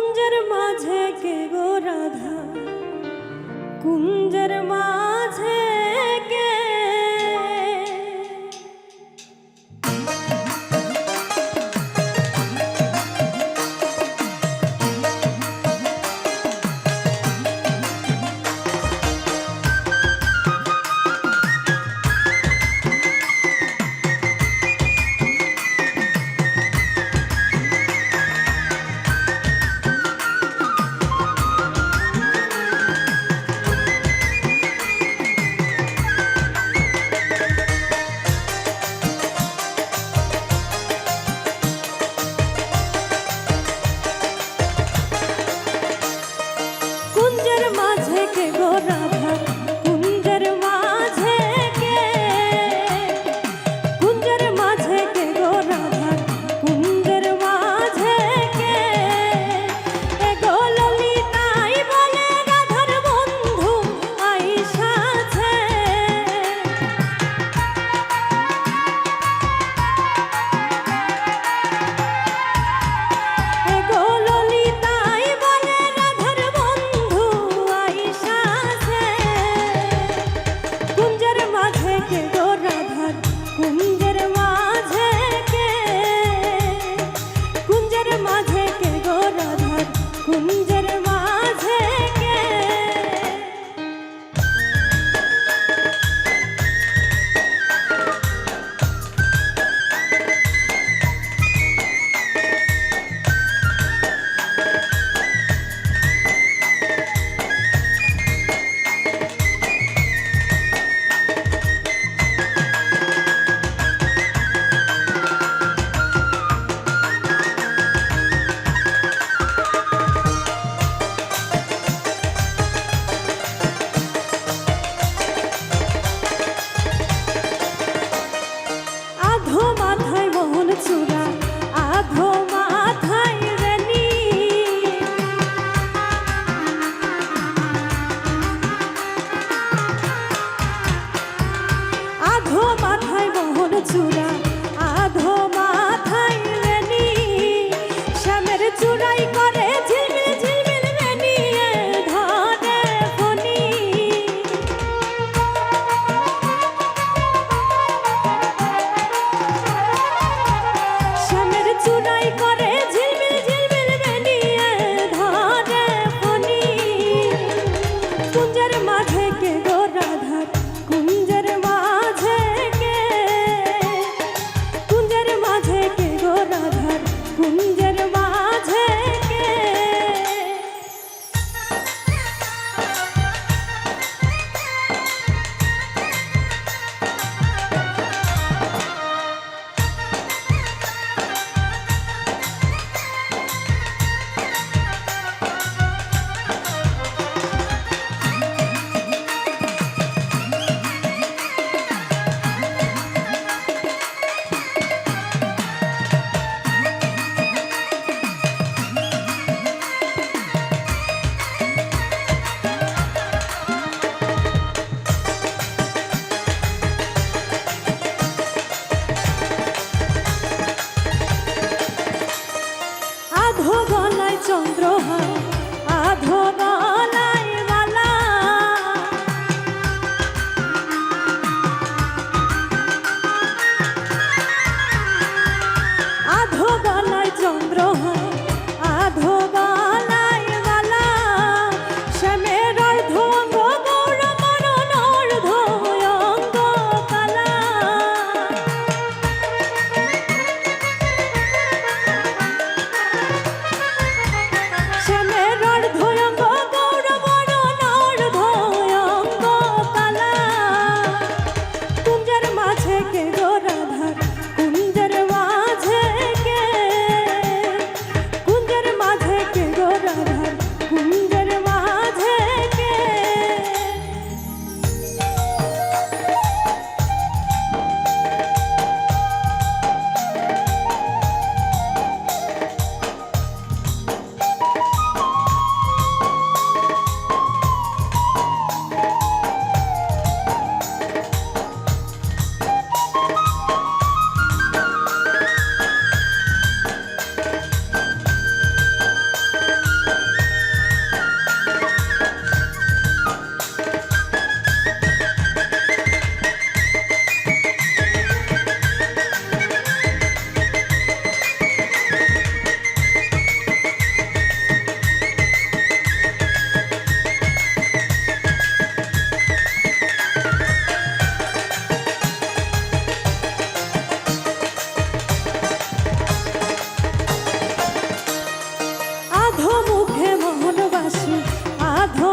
কুঞ্জের মাঝে কে গো রাধা? কুঞ্জের মাঝে গলায় চন্দ্রহার আধো আধো মুখে মোহনবাসী আধো